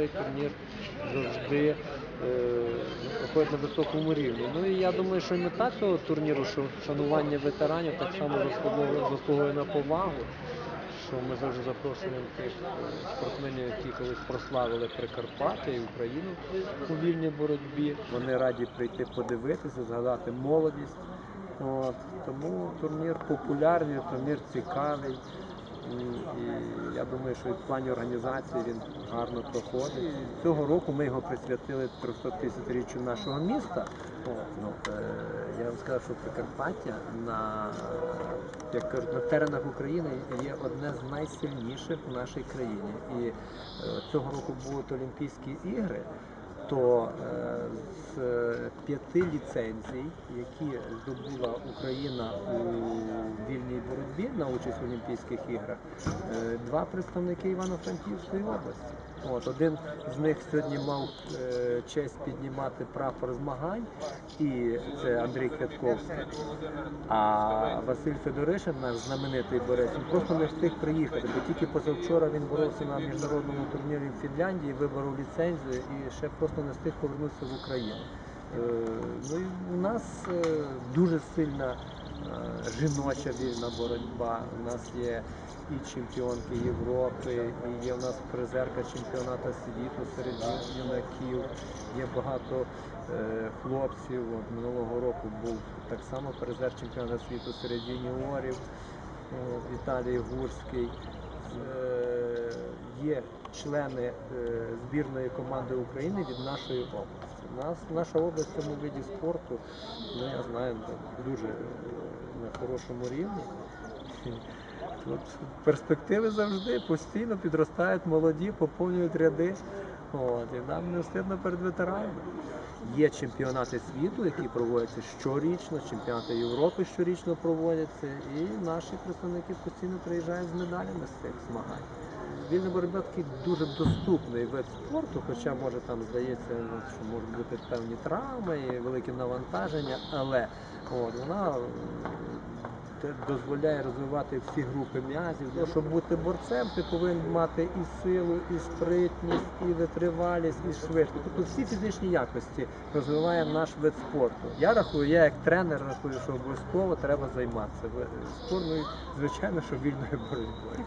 цей турнір завжди е, проходить на високому рівні. Ну і я думаю, що мета цього турніру, що шанування ветеранів так само заслуговує, на повагу. Що ми завжди запрошуємо тих е, спортсменів, які колись прославили Прикарпаття і Україну у вільній боротьбі. Вони раді прийти подивитися, згадати молодість. От, тому турнір популярний, турнір цікавий. І, я думаю, що в плані організації він гарно проходить. Цього року ми його присвятили 350-річчю нашого міста. От, ну, е, я вам скажу, що Прикарпаття на, як кажуть, на теренах України є одне з найсильніших в нашій країні. І е, цього року будуть Олімпійські ігри то е, з е, п'яти ліцензій, які здобула Україна у вільній боротьбі на участь в Олімпійських іграх, е, два представники Івано-Франківської області. От один з них сьогодні мав е, честь піднімати прапор змагань, і це Андрій Квятковський. А Василь Федоришин, наш знаменитий борець, він просто не встиг приїхати, бо тільки позавчора він боровся на міжнародному турнірі в Фінляндії, виборов ліцензію і ще просто не встиг повернутися в Україну. Е, Ну і у нас е, дуже сильна жіноча вільна боротьба. У нас є і чемпіонки Європи, і є у нас призерка чемпіонату світу серед юнаків. Є багато е, хлопців. От минулого року був так само призер чемпіонату світу серед юніорів Віталій Гурський. Є члени е, збірної команди України від нашої області. Нас, наша область в цьому виді спорту, ну я знаю, дуже е, на хорошому рівні. Тут перспективи завжди постійно підростають молоді, поповнюють ряди. От, і нам не встидно перед ветеранами. Є чемпіонати світу, які проводяться щорічно, чемпіонати Європи щорічно проводяться, і наші представники постійно приїжджають з медалями з цих змагань. Вільна боротьба такий дуже доступний вид спорту, хоча може там здається, що можуть бути певні травми і велике навантаження, але от, вона дозволяє розвивати всі групи м'язів. Ну, Щоб бути борцем, ти повинен мати і силу, і спритність, і витривалість, і швидкість. Тобто всі фізичні якості розвиває наш вид спорту. Я рахую, я як тренер рахую, що обов'язково треба займатися спорною, звичайно, що вільною боротьбою.